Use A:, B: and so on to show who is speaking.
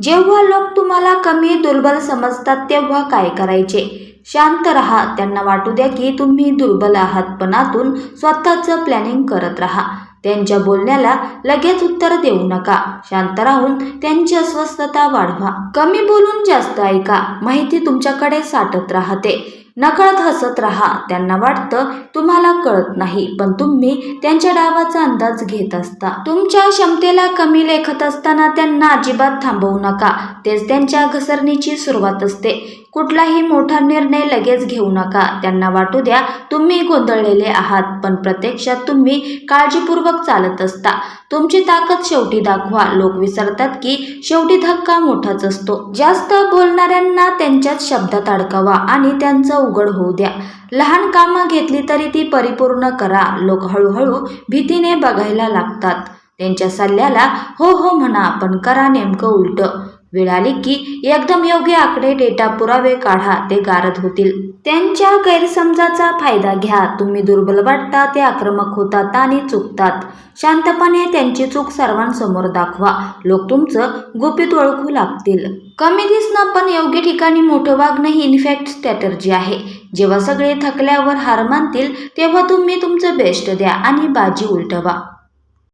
A: जेव्हा लोक तुम्हाला कमी दुर्बल समजतात तेव्हा काय करायचे? शांत राहा त्यांना वाटू द्या की तुम्ही दुर्बल आहातपणातून स्वतःचं प्लॅनिंग करत राहा. त्यांच्या बोलण्याला लगेच उत्तर देऊ नका. शांत राहून त्यांची अस्वस्थता वाढवा. कमी बोलून जास्त ऐका. माहिती तुमच्याकडे साठत राहते. नकळत हसत राहा. त्यांना वाटतं तुम्हाला कळत नाही पण तुम्ही त्यांच्या डावाचा अंदाज घेत असता. तुमच्या क्षमतेला कमी लेखत असताना त्यांना अजिबात थांबवू नका. तेच त्यांच्या घसरणीची सुरुवात असते. कुठलाही मोठा निर्णय लगेच घेऊ नका. त्यांना वाटू द्या तुम्ही गोंधळलेले आहात पण प्रत्यक्षात तुम्ही काळजीपूर्वक चालत असता. तुमची ताकद शेवटी दाखवा. लोक विसरतात की शेवटी धक्का मोठाच असतो. जास्त बोलणाऱ्यांना त्यांच्याच शब्दात अडकवा आणि त्यांचं उघड होऊ द्या. लहान कामं घेतली तरी ती परिपूर्ण करा. लोक हळूहळू भीतीने बघायला लागतात. त्यांच्या सल्ल्याला हो हो म्हणा पण करा नेमकं उलटं. वेळ आली की एकदम योग्य आकडे डेटा पुरावे काढा ते गारद होतील. त्यांच्या गैरसमजाचा फायदा घ्या. तुम्ही दुर्बल वाटता ते आक्रमक होतात आणि चुकतात. शांतपणे त्यांची चूक सर्वांसमोर दाखवा. लोक तुमचं गुपित ओळखू लागतील. कमी दिसणं पण योग्य ठिकाणी मोठं वागणं ही इनफॅक्ट स्ट्रॅटर्जी आहे. जेव्हा सगळे थकल्यावर हार मानतील तेव्हा तुम्ही तुमचं बेस्ट द्या आणि बाजी उलटवा.